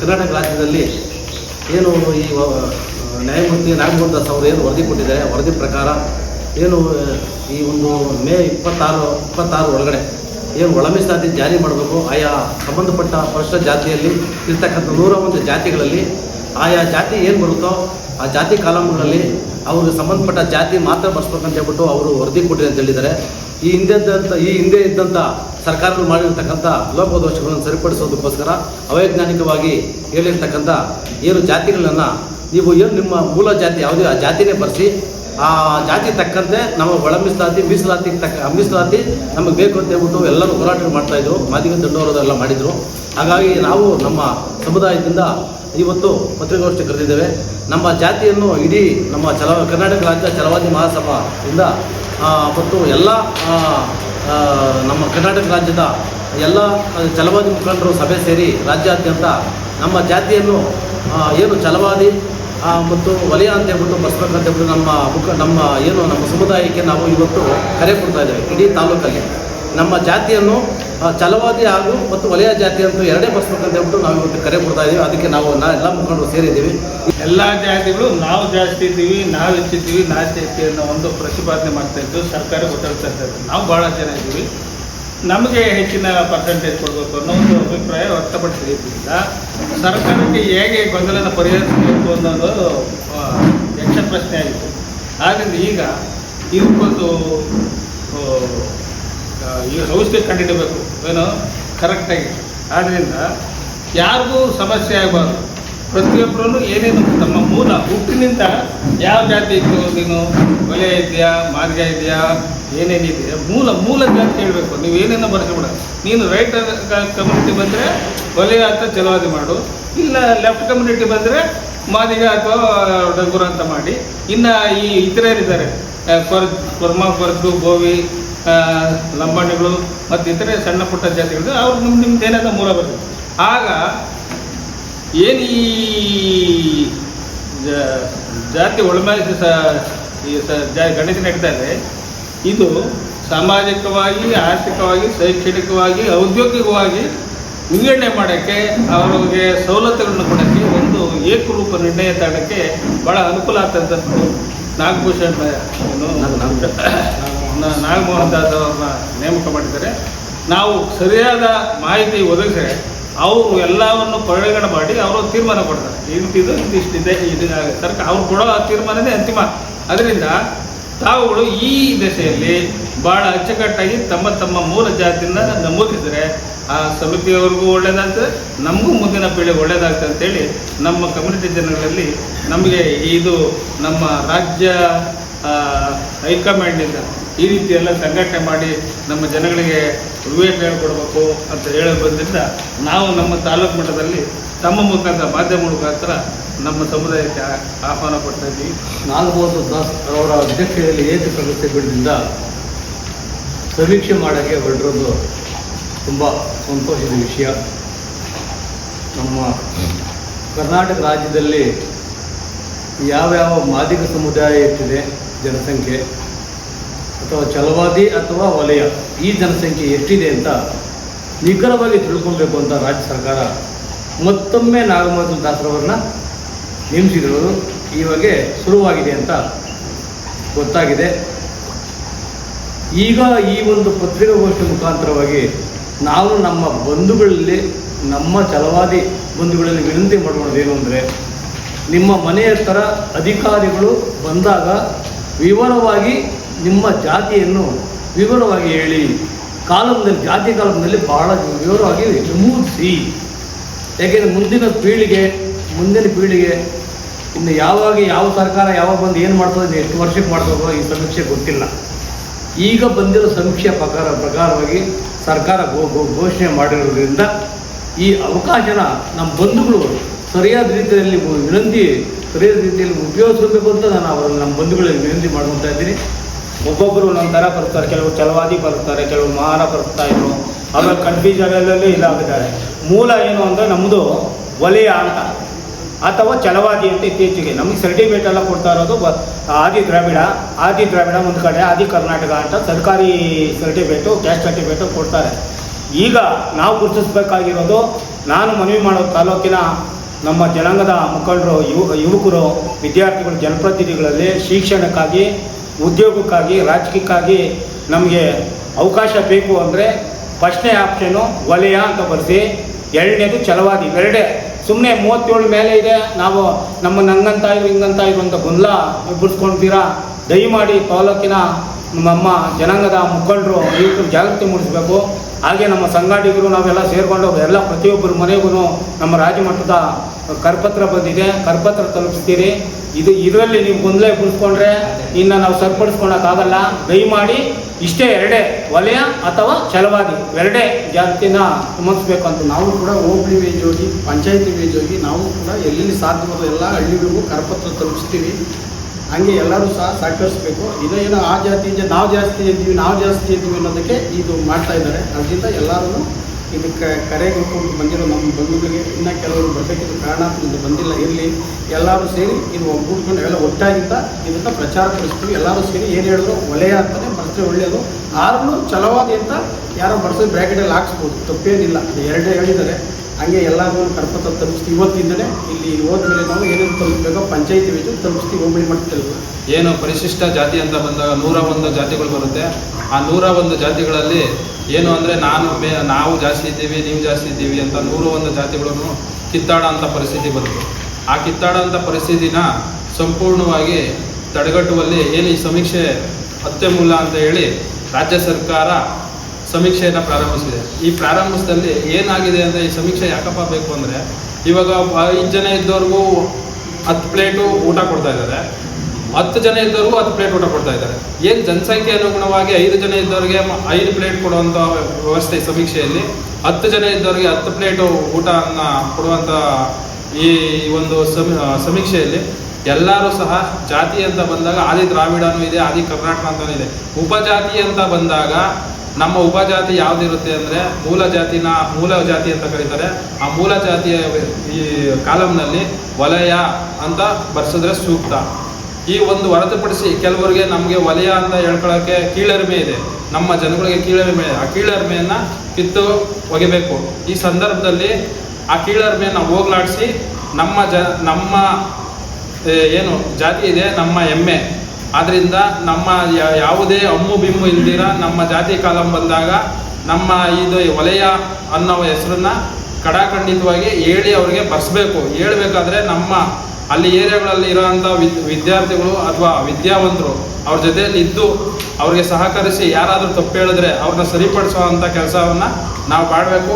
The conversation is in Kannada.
ಕರ್ನಾಟಕ ರಾಜ್ಯದಲ್ಲಿ ಏನು ಈ ನ್ಯಾಯಮೂರ್ತಿ ನಾಗಮೋಹನ್ ದಾಸ್ ಅವರು ಏನು ವರದಿ ಕೊಟ್ಟಿದ್ದಾರೆ, ವರದಿ ಪ್ರಕಾರ ಏನು ಈ ಒಂದು ಮೇ ಇಪ್ಪತ್ತಾರು ಇಪ್ಪತ್ತಾರು ಒಳಗಡೆ ಏನು ಒಳ ಜಾರಿ ಮಾಡಬೇಕು, ಆಯಾ ಸಂಬಂಧಪಟ್ಟ ಪರಿಶಿಷ್ಟ ಜಾತಿಯಲ್ಲಿ ಇರ್ತಕ್ಕಂಥ ನೂರ ಒಂದು ಜಾತಿಗಳಲ್ಲಿ ಆಯಾ ಜಾತಿ ಏನು ಬರುತ್ತೋ ಆ ಜಾತಿ ಕಾಲಮ್ಗಳಲ್ಲಿ ಅವ್ರಿಗೆ ಸಂಬಂಧಪಟ್ಟ ಜಾತಿ ಮಾತ್ರ ಬರ್ಸ್ಬೇಕಂತ ಹೇಳ್ಬಿಟ್ಟು ಅವರು ವರದಿ ಕೊಟ್ಟಿದೆ ಅಂತ ಹೇಳಿದ್ದಾರೆ. ಈ ಹಿಂದೆ ಇದ್ದಂಥ ಈ ಹಿಂದೆ ಇದ್ದಂಥ ಸರ್ಕಾರಗಳು ಮಾಡಿರ್ತಕ್ಕಂಥ ಲೋಪದೋಷಗಳನ್ನು ಸರಿಪಡಿಸೋದಕ್ಕೋಸ್ಕರ ಅವೈಜ್ಞಾನಿಕವಾಗಿ ಹೇಳಿರ್ತಕ್ಕಂಥ ಏನು ಜಾತಿಗಳನ್ನು ನೀವು ಏನು ನಿಮ್ಮ ಮೂಲ ಜಾತಿ ಯಾವುದೇ ಆ ಜಾತಿನೇ ಬರೆಸಿ ಆ ಜಾತಿ ತಕ್ಕಂತೆ ನಮ್ಮ ಒಳ ಮೀಸಲಾತಿ ಮೀಸಲಾತಿ ತಕ್ಕ ಮೀಸಲಾತಿ ನಮಗೆ ಬೇಕು ಅಂತ ಹೇಳ್ಬಿಟ್ಟು ಎಲ್ಲರೂ ಹೋರಾಟ ಮಾಡ್ತಾಯಿದ್ರು ಮಾದಿಗ ಅದೆಲ್ಲ ಮಾಡಿದರು. ಹಾಗಾಗಿ ನಾವು ನಮ್ಮ ಸಮುದಾಯದಿಂದ ಇವತ್ತು ಪತ್ರಿಕಾಗೋಷ್ಠಿ ಕರೆದಿದ್ದೇವೆ. ನಮ್ಮ ಜಾತಿಯನ್ನು ಇಡೀ ನಮ್ಮ ಚಲ ಕರ್ನಾಟಕ ರಾಜ್ಯ ಚಲವಾದಿ ಮಹಾಸಭಾದಿಂದ ಮತ್ತು ಎಲ್ಲ ನಮ್ಮ ಕರ್ನಾಟಕ ರಾಜ್ಯದ ಎಲ್ಲ ಚಲವಾದಿ ಮುಖಂಡರು ಸಭೆ ಸೇರಿ ರಾಜ್ಯಾದ್ಯಂತ ನಮ್ಮ ಜಾತಿಯನ್ನು ಏನು ಛಲವಾದಿ ಆ, ಮತ್ತು ವಲಯ ಅಂತ ಹೇಳ್ಬಿಟ್ಟು ಬಸ್ಬೇಕಂತ ಹೇಳ್ಬಿಟ್ಟು ನಮ್ಮ ಮುಖ ನಮ್ಮ ಏನು, ನಮ್ಮ ಸಮುದಾಯಕ್ಕೆ ನಾವು ಇವತ್ತು ಕರೆ ಕೊಡ್ತಾ ಇದ್ದೇವೆ. ಇಡೀ ತಾಲೂಕಲ್ಲಿ. ನಮ್ಮ ಜಾತಿಯನ್ನು ಚಲವಾದಿ ಹಾಗೂ ಮತ್ತು ವಲಯ ಜಾತಿ ಅಂತೂ ಎರಡೇ ಬಸ್ಬೇಕಂತ ಹೇಳ್ಬಿಟ್ಟು ನಾವು ಇವತ್ತು ಕರೆ ಕೊಡ್ತಾ ಇದ್ದೀವಿ. ಅದಕ್ಕೆ ನಾವು, ನಾ, ಎಲ್ಲ ಮುಖಂಡರು ಸೇರಿದ್ದೀವಿ. ಎಲ್ಲ ಜಾತಿಗಳು ನಾವು ಜಾಸ್ತಿ ಇದ್ದೀವಿ, ನಾವು ಹೆಚ್ಚಿದ್ದೀವಿ ನಾವು ಜಾಸ್ತಿ ಅನ್ನೋ ಒಂದು ಪ್ರತಿಪಾದನೆ ಮಾಡ್ತಾ ಇದ್ದು ಸರ್ಕಾರ ಗೊತ್ತಾಗ್ತಾ ಇದ್ದಾರೆ. ನಾವು ಭಾಳ ಜನ ಇದ್ದೀವಿ. ನಮಗೆ ಹೆಚ್ಚಿನ ಪರ್ಸೆಂಟೇಜ್ ಕೊಡಬೇಕು ಅನ್ನೋ ಒಂದು ಅಭಿಪ್ರಾಯ ವ್ಯಕ್ತಪಡಿಸಿದ್ರಿಂದ ಸರ್ಕಾರಕ್ಕೆ ಹೇಗೆ ಗೊಂದಲನ ಪರಿಹರಿಸಬೇಕು ಅನ್ನೋದು ಯಕ್ಷ ಪ್ರಶ್ನೆ ಆಗಿತ್ತು ಆದ್ದರಿಂದ ಈಗ ಇವಕ್ಕೊಂದು ಈ ಔಷಧಿ ಕಂಡುಹಿಡಬೇಕು ಏನು ಕರೆಕ್ಟಾಗಿ ಆದ್ದರಿಂದ ಯಾರಿಗೂ ಸಮಸ್ಯೆ ಆಗಬಾರ್ದು. ಪ್ರತಿಯೊಬ್ಬರೂ ಏನೇನು ತಮ್ಮ ಮೂಲ ಹುಟ್ಟಿನಿಂದ ಯಾವ ಜಾತಿ ಇತ್ತು ನೀನು? ಒಲೆ ಇದೆಯಾ? ಮಾರ್ಗ ಇದೆಯಾ? ಏನೇನಿದೆ? ಮೂಲ ಮೂಲ ಜಾತಿ ಹೇಳಬೇಕು. ನೀವು ಏನೇನೋ ಬರ್ಸ್ಬಿಡ ನೀನು ರೈಟ್ ಕಮ್ಯುನಿಟಿ ಬಂದರೆ ಒಲೆ ಅಂತ ಚಲವಾದಿ ಮಾಡು. ಇಲ್ಲ ಲೆಫ್ಟ್ ಕಮ್ಯುನಿಟಿ ಬಂದರೆ ಮಾದಿಗ ಅಥವಾ ಡಗುರ ಅಂತ ಮಾಡಿ. ಇನ್ನು ಈ ಇತರೇರಿದ್ದಾರೆ. ಕೊರ್, ಕೊರ್ಮ, ಕೊರ್ದು, ಗೋವಿ ಲಂಬಾಣಿಗಳು ಮತ್ತು ಇತರೆ ಸಣ್ಣ ಪುಟ್ಟ ಜಾತಿಗಳು, ಅವ್ರು ನಿಮ್ಮ ನಿಮ್ದು ಮೂಲ ಬರ್ತದೆ. ಆಗ ಏನು ಈ ಜಾತಿ ಒಳಮೇಲೆ ಸ, ಈ ಗಣಿತ ನಡೀತಾ ಇದೆ ಸಾಮಾಜಿಕವಾಗಿ, ಆರ್ಥಿಕವಾಗಿ, ಶೈಕ್ಷಣಿಕವಾಗಿ, ಔದ್ಯೋಗಿಕವಾಗಿ ವಿಂಗಡಣೆ ಮಾಡೋಕ್ಕೆ, ಅವರಿಗೆ ಸವಲತ್ತುಗಳನ್ನು ಕೊಡೋಕ್ಕೆ ಒಂದು ಏಕರೂಪ ನಿರ್ಣಯ ತಾಣಕ್ಕೆ ಭಾಳ ಅನುಕೂಲ ಆಗ್ತಂಥದ್ದು ನಾಗಭೂಷಣ್ ನಾಗಮೋಹನ್ ದಾಸ್ ಅವ್ರನ್ನ ನೇಮಕ ಮಾಡಿದ್ದಾರೆ. ನಾವು ಸರಿಯಾದ ಮಾಹಿತಿ ಒದಗಿಸಿದ್ರೆ ಅವರು ಎಲ್ಲವನ್ನು ಪರಿಗಣನೆ ಮಾಡಿ ಅವರು ತೀರ್ಮಾನ ಕೊಡ್ತಾರೆ. ಇಂತಿದು ಇಂತಿಷ್ಟಿದೆ ಇದಾಗುತ್ತೆ ಸರ್ಕಾರ ಅವ್ರು ಕೊಡೋ ತೀರ್ಮಾನನೇ ಅಂತಿಮ. ಅದರಿಂದ ತಾವುಗಳು ಈ ದಶೆಯಲ್ಲಿ ಭಾಳ ಅಚ್ಚುಕಟ್ಟಾಗಿ ತಮ್ಮ ತಮ್ಮ ಮೂಲ ಜಾತಿಯಿಂದ ನಮೂದಿಸಿದರೆ ಆ ಸಮಿತಿಯವ್ರಿಗೂ ಒಳ್ಳೇದಾಗ್ತದೆ, ನಮಗೂ ಮುಂದಿನ ಪೀಳಿಗೆ ಒಳ್ಳೇದಾಗ್ತದೆ ಅಂತೇಳಿ ನಮ್ಮ ಕಮ್ಯುನಿಟಿ ಜನಗಳಲ್ಲಿ ನಮಗೆ ಇದು ನಮ್ಮ ರಾಜ್ಯ ಹೈಕಮಾಂಡ್ನಿಂದ ಈ ರೀತಿ ಎಲ್ಲ ಸಂಘಟನೆ ಮಾಡಿ ನಮ್ಮ ಜನಗಳಿಗೆ ವಿವೇಕ ಹೇಳ್ಕೊಡ್ಬೇಕು ಅಂತ ಹೇಳಿ ಬಂದಿದ್ದ ನಾವು ನಮ್ಮ ತಾಲೂಕು ಮಟ್ಟದಲ್ಲಿ ತಮ್ಮ ಮುಖಾಂತರ ಮಾಧ್ಯಮ ಮುಖಾಂತರ ನಮ್ಮ ಸಮುದಾಯಕ್ಕೆ ಆಹ್ವಾನ ಕೊಡ್ತಾ ಇದ್ದೀವಿ. ನಾಗಬಹುದು ದಾಸ್ ಅವರ ಅಧ್ಯಕ್ಷತೆಯಲ್ಲಿ ಏಕ ಸದಸ್ಯಗಳಿಂದ ಸಮೀಕ್ಷೆ ಮಾಡೋಕ್ಕೆ ಹೊರಟಿರೋದು ತುಂಬ ಸಂತೋಷದ ವಿಷಯ. ನಮ್ಮ ಕರ್ನಾಟಕ ರಾಜ್ಯದಲ್ಲಿ ಯಾವ್ಯಾವ ಮಾದಿಗ ಸಮುದಾಯ ಎಷ್ಟಿದೆ ಜನಸಂಖ್ಯೆ ಅಥವಾ ಛಲವಾದಿ ಅಥವಾ ವಲಯ ಈ ಜನಸಂಖ್ಯೆ ಎಷ್ಟಿದೆ ಅಂತ ನಿಖರವಾಗಿ ತಿಳ್ಕೊಬೇಕು ಅಂತ ರಾಜ್ಯ ಸರ್ಕಾರ ಮತ್ತೊಮ್ಮೆ ನಾಗಮೋಹನ್ ದಾಸರವ್ರನ್ನ ನೇಮಿಸಿರೋದು ಇವಾಗ ಶುರುವಾಗಿದೆ ಅಂತ ಗೊತ್ತಾಗಿದೆ. ಈಗ ಈ ಒಂದು ಪತ್ರಿಕಾಗೋಷ್ಠಿ ಮುಖಾಂತರವಾಗಿ ನಾವು ನಮ್ಮ ಬಂಧುಗಳಲ್ಲಿ, ನಮ್ಮ ಛಲವಾದಿ ಬಂಧುಗಳಲ್ಲಿ ವಿನಂತಿ ಮಾಡೋದೇನು ಅಂದರೆ, ನಿಮ್ಮ ಮನೆಯ ಥರ ಅಧಿಕಾರಿಗಳು ಬಂದಾಗ ವಿವರವಾಗಿ ನಿಮ್ಮ ಜಾತಿಯನ್ನು ವಿವರವಾಗಿ ಹೇಳಿ. ಕಾಲಂದಲ್ಲಿ ಜಾತಿ ಕಾಲಂದಲ್ಲಿ ಬಹಳ ವಿವರವಾಗಿ ನಮೂದಿಸಿ. ಯಾಕೆಂದರೆ ಮುಂದಿನ ಪೀಳಿಗೆ ಮುಂದಿನ ಪೀಳಿಗೆ ಇನ್ನು ಯಾವಾಗ, ಯಾವ ಸರ್ಕಾರ ಯಾವಾಗ ಬಂದು ಏನು ಮಾಡ್ತದೆ ಎಷ್ಟು ವರ್ಷಕ್ಕೆ ಮಾಡ್ತದೋ ಈ ಸಮೀಕ್ಷೆ ಗೊತ್ತಿಲ್ಲ. ಈಗ ಬಂದಿರೋ ಸಮೀಕ್ಷೆ ಪ್ರಕಾರ, ಪ್ರಕಾರವಾಗಿ ಸರ್ಕಾರ ಘೋಷಣೆ ಮಾಡಿರೋದ್ರಿಂದ ಈ ಅವಕಾಶನ ನಮ್ಮ ಬಂಧುಗಳು ಸರಿಯಾದ ರೀತಿಯಲ್ಲಿ ವಿನಂತಿ ಸರಿಯಾದ ರೀತಿಯಲ್ಲಿ ಉಪಯೋಗಿಸಬೇಕು ಅಂತ ನಾನು ಅವರನ್ನು ನಮ್ಮ ಬಂಧುಗಳಲ್ಲಿ ವಿನಂತಿ ಮಾಡ್ಕೊತಾ ಇದ್ದೀನಿ. ಒಬ್ಬೊಬ್ಬರು ಒಂದೊಂದು ಥರ ಬರ್ತಾರೆ ಕೆಲವರು ಚಲವಾದಿ ಬರ್ತಾರೆ ಕೆಲವರು ಮಹಾರ ಬರ್ತಾ ಇದ್ರು. ಅವರ ಕಂಟ್ರಿ ಜಾಗದಲ್ಲೇ ಇದಾಗಿದ್ದಾರೆ. ಮೂಲ ಏನು ಅಂದರೆ ನಮ್ಮದು ವಲಯ ಅಂತ. ಅಥವಾ ಚಲವಾದಿ ಅಂತ ಇತ್ತೀಚೆಗೆ. ನಮಗೆ ಸರ್ಟಿಫಿಕೇಟ್ ಎಲ್ಲ ಕೊಡ್ತಾ ಇರೋದು ಬ- ಆದಿ ದ್ರಾವಿಡ. ಆದಿ ದ್ರಾವಿಡ ಒಂದು ಕಡೆ, ಆದಿ ಕರ್ನಾಟಕ ಅಂತ ಸರ್ಕಾರಿ ಸರ್ಟಿಫಿಕೇಟು ಕ್ಯಾಸ್ಟ್ ಸರ್ಟಿಫಿಕೇಟು ಕೊಡ್ತಾರೆ. ಈಗ ನಾವು ಗುರುತಿಸ್ಬೇಕಾಗಿರೋದು, ನಾನು ಮನವಿ ಮಾಡೋ ತಾಲೂಕಿನ ನಮ್ಮ ಜನಾಂಗದ ಮುಖಂಡರು, ಯುವ, ಯುವಕರು, ವಿದ್ಯಾರ್ಥಿಗಳು, ಜನಪ್ರತಿನಿಧಿಗಳಲ್ಲಿ ಶಿಕ್ಷಣಕ್ಕಾಗಿ, ಉದ್ಯೋಗಕ್ಕಾಗಿ, ರಾಜಕೀಯಕ್ಕಾಗಿ ನಮಗೆ ಅವಕಾಶ ಬೇಕು ಅಂದರೆ ಫಸ್ಟ್ನೇ ಆಪ್ಷನು ವಲಯ ಅಂತ ಬರೆಸಿ. ಎರಡನೇದು ಛಲವಾದಿ. ಎರಡೇ ಸುಮ್ಮನೆ ಮೂವತ್ತೇಳು ಮೇಲೆ ಇದೆ. ನಾವು ನಮ್ಮನ್ನು ಹಂಗಂತ ಇರು, ಹಿಂಗಂತ ಇರು ಅಂತ ಗೊಂದಲ ಬಿಡಿಸ್ಕೊಳ್ತೀರಾ ದಯಮಾಡಿ ತಾಲೂಕಿನ ನಮ್ಮ ಜನಾಂಗದ ಮುಖಂಡರು ಯುವಕರು ಜಾಗೃತಿ ಮೂಡಿಸಬೇಕು. ಹಾಗೆ ನಮ್ಮ ಸಂಘಾಟಿಗರು ನಾವೆಲ್ಲ ಸೇರಿಕೊಂಡು ಎಲ್ಲ ಪ್ರತಿಯೊಬ್ಬರ ಮನೆಗೂ ನಮ್ಮ ರಾಜ್ಯ ಕರ್ಪತ್ರ ಬಂದಿದೆ. ಕರಪತ್ರ ತಲುಪಿಸ್ತೀರಿ. ಇದು ಇದರಲ್ಲಿ ನೀವು ಗೊಂದಲ ಕುಳಿಸ್ಕೊಂಡ್ರೆ ಇನ್ನು ನಾವು ಸರಿಪಡಿಸ್ಕೊಳಕ್ಕಾಗಲ್ಲ. ದಯಮಾಡಿ ಇಷ್ಟೇ ಎರಡೇ ವಲಯ ಅಥವಾ ಛಲವಾದಿ ಎರಡೇ ಜಾತಿನ ಸುಮತಿಸ್ಬೇಕು ಅಂತ ನಾವು ನಾವು ಕೂಡ ಹೋಬಳಿ ವೇಜ್ ಹೋಗಿ, ಪಂಚಾಯತಿ ವೇಜ್ ಹೋಗಿ ನಾವು ಕೂಡ ಎಲ್ಲಿ ಸಾಧ್ಯವಾದ ಎಲ್ಲ ಹಳ್ಳಿಗಳಿಗೂ ಕರಪತ್ರ ತಲುಪಿಸ್ತೀವಿ. ಹಂಗೆ ಎಲ್ಲರೂ ಸಹ ಸಹಕರಿಸಬೇಕು. ಏನೋ ಆ ಜಾತಿ ನಾವು ಜಾಸ್ತಿ ಇದ್ದೀವಿ, ನಾವು ಜಾಸ್ತಿ ಇದ್ದೀವಿ ಅನ್ನೋದಕ್ಕೆ ಇದು ಮಾಡ್ತಾ ಇದ್ದಾರೆ. ಅದರಿಂದ ಎಲ್ಲರೂ ಇದಕ್ಕೆ ಕರೆ ಕೊಟ್ಕೊಂಡು ಬಂದಿರೋ ನಮ್ಮ ಬಂಧುಗಳಿಗೆ ಇನ್ನೂ ಕೆಲವರು ಬರಬೇಕಿದ್ರೆ ಕಾರಣ ಇದು ಬಂದಿಲ್ಲ, ಇರಲಿ. ಎಲ್ಲರೂ ಸೇರಿ ಇದು ಒಗ್ಗೂಡ್ಕೊಂಡು ಎಲ್ಲ ಒಟ್ಟಾಗಿದ್ದ ಇದನ್ನು ಪ್ರಚಾರ ಪಡಿಸ್ತೀವಿ. ಎಲ್ಲರೂ ಸೇರಿ ಏನು ಹೇಳಿದ್ರು? ಒಳ್ಳೆಯ ಅಂತಲೇ ಬರೆದ್ರೆ ಒಳ್ಳೆಯದು ಆದ್ರೂ ಛಲವಾದಿ ಅಂತ ಯಾರೋ ಬರ್ಸೋದು ಬ್ರ್ಯಾಕೆಟಲ್ಲಿ ಹಾಕ್ಸ್ಬೋದು. ತಪ್ಪೇನಿಲ್ಲ. ಅದು ಎರಡೇ ಹೇಳಿದ್ದಾರೆ. ಹಂಗೆ ಎಲ್ಲರೂ ಕರ್ಪತ್ರ ತಲುಪಿಸ್ತೀವಿ. ಇವತ್ತಿಂದಲೇ ಇಲ್ಲಿ ಹೋದ್ಮೇಲೆ ನಾವು ಏನೇನು ತಲುಪಬೇಕೋ ಪಂಚಾಯತಿ ವೇಜು ತಲುಪಿಸ್ತೀವಿ, ಹೋಬಳಿ ಮಟ್ಟದಲ್ಲಿ ಏನು ಪರಿಶಿಷ್ಟ ಜಾತಿ ಅಂತ ಬಂದಾಗ ನೂರ ಒಂದು ಜಾತಿಗಳು ಬರುತ್ತೆ. ಆ ನೂರ ಒಂದು ಜಾತಿಗಳಲ್ಲಿ ಏನು ಅಂದರೆ ನಾನು ಮೇ, ನಾವು ಜಾಸ್ತಿ ಇದ್ದೀವಿ, ನೀವು ಜಾಸ್ತಿ ಇದ್ದೀವಿ ಅಂತ ನೂರ ಒಂದು ಜಾತಿಗಳನ್ನು ಕಿತ್ತಾಡ ಅಂಥ ಪರಿಸ್ಥಿತಿ ಬರುತ್ತೆ. ಆ ಕಿತ್ತಾಡ ಅಂತ ಪರಿಸ್ಥಿತಿನ ಸಂಪೂರ್ಣವಾಗಿ ತಡೆಗಟ್ಟುವಲ್ಲಿ ಏನು ಈ ಸಮೀಕ್ಷೆ ಅತ್ಯಮೂಲ ಅಂತ ಹೇಳಿ ರಾಜ್ಯ ಸರ್ಕಾರ ಸಮೀಕ್ಷೆಯನ್ನು ಪ್ರಾರಂಭಿಸಿದೆ. ಈ ಪ್ರಾರಂಭಿಸಿದಲ್ಲಿ ಏನಾಗಿದೆ ಅಂದರೆ ಈ ಸಮೀಕ್ಷೆ ಯಾಕಪ್ಪ ಬೇಕು ಅಂದರೆ ಇವಾಗ ಐದು ಜನ ಇದ್ದವ್ರಿಗೂ ಹತ್ತು ಪ್ಲೇಟು ಊಟ ಕೊಡ್ತಾ ಇದ್ದಾರೆ. ಹತ್ತು ಜನ ಇದ್ದವ್ರಿಗೂ ಹತ್ತು ಪ್ಲೇಟ್ ಊಟ ಕೊಡ್ತಾ ಇದ್ದಾರೆ. ಏನು ಜನಸಂಖ್ಯೆ ಅನುಗುಣವಾಗಿ ಐದು ಜನ ಇದ್ದವ್ರಿಗೆ ಐದು ಪ್ಲೇಟ್ ಕೊಡುವಂಥ ವ್ಯವಸ್ಥೆ ಸಮೀಕ್ಷೆಯಲ್ಲಿ? ಹತ್ತು ಜನ ಇದ್ದವ್ರಿಗೆ ಹತ್ತು ಪ್ಲೇಟು ಊಟವನ್ನು ಕೊಡುವಂಥ ಈ ಒಂದು ಸಮಿ ಸಮೀಕ್ಷೆಯಲ್ಲಿ ಎಲ್ಲರೂ ಸಹ ಜಾತಿ ಅಂತ ಬಂದಾಗ, ಆದಿ ದ್ರಾವಿಡನೂ ಇದೆ, ಆದಿ ಕರ್ನಾಟಕ ಅಂತಲೂ ಇದೆ. ಉಪಜಾತಿ ಅಂತ ಬಂದಾಗ ನಮ್ಮ ಉಪಜಾತಿ ಯಾವುದಿರುತ್ತೆ ಅಂದರೆ ಮೂಲ ಜಾತಿನ ಮೂಲ ಜಾತಿ ಅಂತ ಕರೀತಾರೆ. ಆ ಮೂಲ ಜಾತಿಯ ಈ ಕಾಲಂನಲ್ಲಿ ವಲಯ ಅಂತ ಬರ್ಸಿದ್ರೆ ಸೂಕ್ತ. ಈ ಒಂದು ಹೊರತುಪಡಿಸಿ ಕೆಲವರಿಗೆ ನಮಗೆ ವಲಯ ಅಂತ ಹೇಳ್ಕೊಳ್ಳೋಕ್ಕೆ ಕೀಳರಿಮೆ ಇದೆ. ನಮ್ಮ ಜನಗಳಿಗೆ ಕೀಳರಿಮೆ ಇದೆ. ಆ ಕೀಳರಿಮೆಯನ್ನು ಕಿತ್ತು ಒಗಿಬೇಕು. ಈ ಸಂದರ್ಭದಲ್ಲಿ ಆ ಕೀಳರಿಮೆಯನ್ನು ಹೋಗ್ಲಾಡಿಸಿ ನಮ್ಮ ಜ ನಮ್ಮ ಏನು ಜಾತಿ ಇದೆ, ನಮ್ಮ ಹೆಮ್ಮೆ ಆದ್ರಿಂದ ನಮ್ಮ ಯಾವುದೇ ಅಮ್ಮು ಬಿಮ್ಮು ಇಲ್ದಿರ ನಮ್ಮ ಜಾತಿ ಕಾಲಂ ಬಂದಾಗ ನಮ್ಮ ಇದು ವಲಯ ಅನ್ನೋ ಹೆಸರನ್ನ ಕಡಾಖಂಡಿತವಾಗಿ ಹೇಳಿ ಅವರಿಗೆ ಬರ್ಸ್ಬೇಕು. ಹೇಳ್ಬೇಕಾದ್ರೆ ನಮ್ಮ ಅಲ್ಲಿ ಏರಿಯಾಗಳಲ್ಲಿ ಇರೋಂಥ ವಿದ್ ವಿದ್ಯಾರ್ಥಿಗಳು ಅಥವಾ ವಿದ್ಯಾವಂತರು ಅವ್ರ ಜೊತೆಯಲ್ಲಿ ಇದ್ದು ಅವ್ರಿಗೆ ಸಹಕರಿಸಿ ಯಾರಾದರೂ ತಪ್ಪು ಹೇಳಿದ್ರೆ ಅವ್ರನ್ನ ಸರಿಪಡಿಸೋ ಅಂಥ ಕೆಲಸವನ್ನು ನಾವು ಮಾಡಬೇಕು.